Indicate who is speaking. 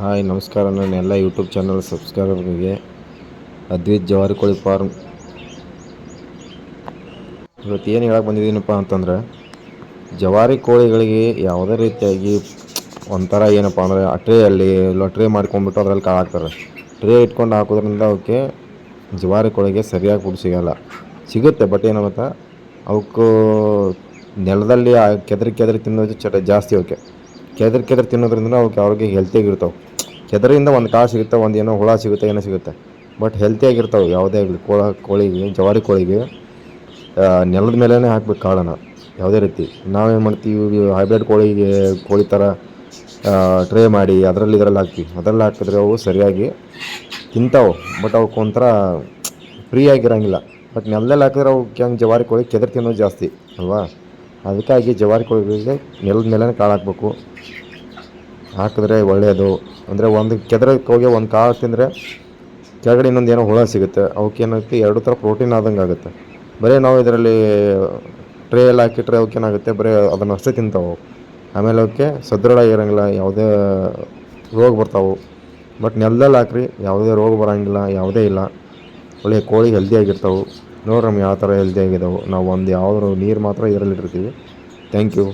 Speaker 1: Hi, ನಮಸ್ಕಾರ. ನನ್ನ ಎಲ್ಲ ಯೂಟ್ಯೂಬ್ ಚಾನಲ್ ಸಬ್ಸ್ಕ್ರೈಬರ್ಗಳಿಗೆ ಅದ್ವಿತ್ ಜವಾರಿ ಕೋಳಿ ಫಾರ್ಮ್. ಇವತ್ತು ಏನು ಹೇಳಕ್ಕೆ ಬಂದಿದ್ದೀನಪ್ಪ ಅಂತಂದ್ರೆ ಜವಾರಿ ಕೋಳಿಗಳಿಗೆ ಯಾವುದೇ ರೀತಿಯಾಗಿ ಒಂಥರ ಏನಪ್ಪ ಅಂದರೆ, ಆ ಟ್ರೇಯಲ್ಲಿ ಇಲ್ಲ ಟ್ರೇ ಮಾಡ್ಕೊಂಡ್ಬಿಟ್ಟು ಅದರಲ್ಲಿ ಕಾಳು ಟ್ರೇ ಇಟ್ಕೊಂಡು ಹಾಕೋದ್ರಿಂದ ಅವಕ್ಕೆ ಜವಾರಿ ಕೋಳಿಗೆ ಸರಿಯಾಗಿ ಫುಡ್ ಸಿಗೋಲ್ಲ. ಸಿಗುತ್ತೆ ಬಟ್ ಏನಾಗುತ್ತೆ ಅವಕ್ಕೂ ನೆಲದಲ್ಲಿ ಕೆದರಿ ಕೆದರಿ ತಿನ್ನೋದು ಚಟ ಜಾಸ್ತಿ ಅವಕ್ಕೆ. ಕೆದರಿ ಕೆದರ್ ತಿನ್ನೋದ್ರಿಂದ ಅವಕ್ಕೆ ಅವ್ರಿಗೆ ಹೆಲ್ತಿಯಾಗಿರ್ತಾವೆ ಕೆದರಿಂದ ಒಂದು ಕಾಳು ಸಿಗುತ್ತೆ, ಒಂದು ಏನೋ ಹುಳ ಸಿಗುತ್ತೆ, ಏನೋ ಸಿಗುತ್ತೆ. ಬಟ್ ಹೆಲ್ತಿಯಾಗಿರ್ತಾವೆ ಯಾವುದೇ ಆಗಲಿ, ಕೋಳ, ಕೋಳಿಗೆ, ಜವಾರಿ ಕೋಳಿಗೆ ನೆಲದ ಮೇಲೇ ಹಾಕ್ಬೇಕು ಕಾಳನ್ನು, ಯಾವುದೇ ರೀತಿ. ನಾವೇನು ಮಾಡ್ತೀವಿ ಹೈಬ್ರಿಡ್ ಕೋಳಿಗೆ, ಕೋಳಿ ಥರ ಟ್ರೇ ಮಾಡಿ ಅದರಲ್ಲಿ ಇದರಲ್ಲಿ ಹಾಕ್ತೀವಿ. ಅದರಲ್ಲಿ ಹಾಕಿದ್ರೆ ಅವು ಸರಿಯಾಗಿ ತಿಂತಾವೆ ಬಟ್ ಅವಕ್ಕೆ ಒಂಥರ ಫ್ರೀಯಾಗಿರೋಂಗಿಲ್ಲ ಬಟ್ ನೆಲದಲ್ಲಿ ಹಾಕಿದ್ರೆ ಅವಕ್ಕೆ ಹಂಗೆ ಜವಾರಿ ಕೋಳಿ ಕೆದರ್ ತಿನ್ನೋದು ಜಾಸ್ತಿ, ಅಲ್ವಾ? ಅದಕ್ಕಾಗಿ ಜವಾರಿ ಕೋಳಿಗಳಿಗೆ ನೆಲದ ಮೇಲೇ ಕಾಳು ಹಾಕ್ಬೇಕು. ಹಾಕಿದ್ರೆ ಒಳ್ಳೆಯದು ಅಂದರೆ ಒಂದು ಕೆದರಕ್ಕೆ ಹೋಗಿ ಒಂದು ಕಾಳು ತಿಂದರೆ ಕೆಳಗಡೆ ಇನ್ನೊಂದು ಏನೋ ಹುಳ ಸಿಗುತ್ತೆ. ಅವಕ್ಕೇನಾಗುತ್ತೆ ಎರಡು ಥರ ಪ್ರೋಟೀನ್ ಆದಂಗೆ ಆಗುತ್ತೆ. ಬರೀ ನಾವು ಇದರಲ್ಲಿ ಟ್ರೇಯಲ್ಲಿ ಹಾಕಿಟ್ರೆ ಅವಕ್ಕೇನಾಗುತ್ತೆ ಬರೀ ಅದನ್ನು ಅಷ್ಟೇ ತಿಂತಾವೆ. ಆಮೇಲೆ ಅವಕ್ಕೆ ಸದೃಢ ಇರೋಂಗಿಲ್ಲ. ಯಾವುದೇ ರೋಗ ಬರ್ತಾವೆ. ಬಟ್ ನೆಲದಲ್ಲಿ ಹಾಕ್ರಿ. ಯಾವುದೇ ರೋಗ ಬರೋಂಗಿಲ್ಲ. ಯಾವುದೇ ಇಲ್ಲ. ಒಳ್ಳೆಯ ಕೋಳಿ ಹೆಲ್ದಿಯಾಗಿರ್ತಾವೆ ನೋಡ್ರಿ ನಮ್ಗೆ ಯಾವ ಥರ ಹೆಲ್ದಿಯಾಗಿದ್ದಾವೆ ನಾವು ಒಂದು ಯಾವ್ದಾರು ನೀರು ಮಾತ್ರ ಇದರಲ್ಲಿ ಇಟ್ಟಿರ್ತೀವಿ. Thank you